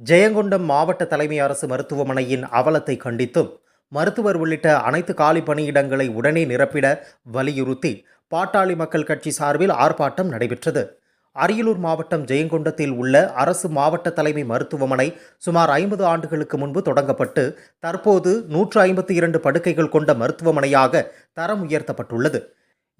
ஜெயங்கொண்டம் மாவட்ட தலைமை அரசு மருத்துவமனையின் அவலத்தை கண்டித்தும் மருத்துவர் உள்ளிட்ட அனைத்து காலி பணியிடங்களை உடனே நிரப்பிட வலியுறுத்தி பாட்டாளி மக்கள் கட்சி சார்பில் ஆர்ப்பாட்டம் நடைபெற்றது. அரியலூர் மாவட்டம் ஜெயங்கொண்டத்தில் உள்ள அரசு மாவட்ட தலைமை மருத்துவமனை சுமார் ஐம்பது ஆண்டுகளுக்கு முன்பு தொடங்கப்பட்டு தற்போது நூற்று ஐம்பத்தி இரண்டு படுக்கைகள் கொண்ட மருத்துவமனையாக தரம் உயர்த்தப்பட்டுள்ளது.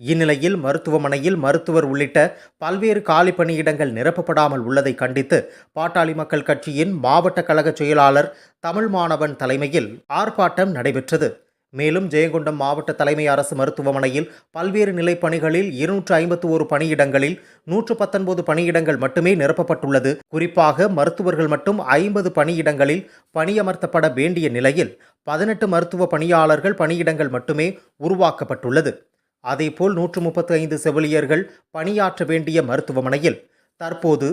இந்நிலையில் மருத்துவமனையில் மருத்துவர் உள்ளிட்ட பல்வேறு காலி பணியிடங்கள் நிரப்பப்படாமல் உள்ளதை கண்டித்து பாட்டாளி மக்கள் கட்சியின் மாவட்ட கழக செயலாளர் தமிழ் மாணவன் தலைமையில் ஆர்ப்பாட்டம் நடைபெற்றது. மேலும் ஜெயங்கொண்டம் மாவட்ட தலைமை அரசு மருத்துவமனையில் பல்வேறு நிலைப்பணிகளில் இருநூற்று ஐம்பத்து ஒரு பணியிடங்களில் நூற்று பத்தொன்பது பணியிடங்கள் மட்டுமே நிரப்பப்பட்டுள்ளது. குறிப்பாக மருத்துவர்கள் மட்டும் ஐம்பது பணியிடங்களில் பணியமர்த்தப்பட வேண்டிய நிலையில் பதினெட்டு மருத்துவ பணியாளர்கள் பணியிடங்கள் மட்டுமே உருவாக்கப்பட்டுள்ளது. அதேபோல் நூற்று முப்பத்தி ஐந்து செவிலியர்கள் பணியாற்ற வேண்டிய மருத்துவமனையில். தற்போது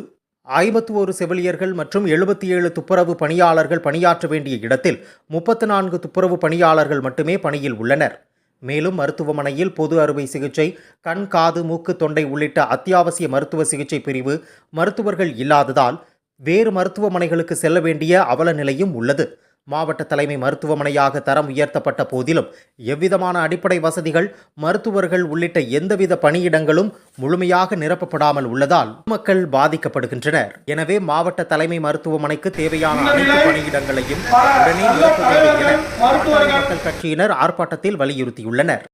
ஐம்பத்தி ஒரு செவிலியர்கள் மற்றும் எழுபத்தி ஏழு துப்புரவு பணியாளர்கள் பணியாற்ற வேண்டிய இடத்தில் முப்பத்து நான்கு துப்புரவு பணியாளர்கள் மட்டுமே பணியில் உள்ளனர். மேலும் மருத்துவமனையில் பொது அறுவை சிகிச்சை கண் காது மூக்கு தொண்டை உள்ளிட்ட அத்தியாவசிய மருத்துவ சிகிச்சை பிரிவு மருத்துவர்கள் இல்லாததால் வேறு மருத்துவமனைகளுக்கு செல்ல வேண்டிய அவல நிலையும் உள்ளது. மாவட்ட தலைமை மருத்துவமனையாக தரம் உயர்த்தப்பட்ட போதிலும் எவ்விதமான அடிப்படை வசதிகள் மருத்துவர்கள் உள்ளிட்ட எந்தவித பணியிடங்களும் முழுமையாக நிரப்பப்படாமல் உள்ளதால் மக்கள் பாதிக்கப்படுகின்றனர். எனவே மாவட்ட தலைமை மருத்துவமனைக்கு தேவையான அனைத்து பணியிடங்களையும் உடனே நிரப்ப வேண்டும் என பாட்டாளி மக்கள் கட்சியினர் ஆர்ப்பாட்டத்தில் வலியுறுத்தியுள்ளனர்.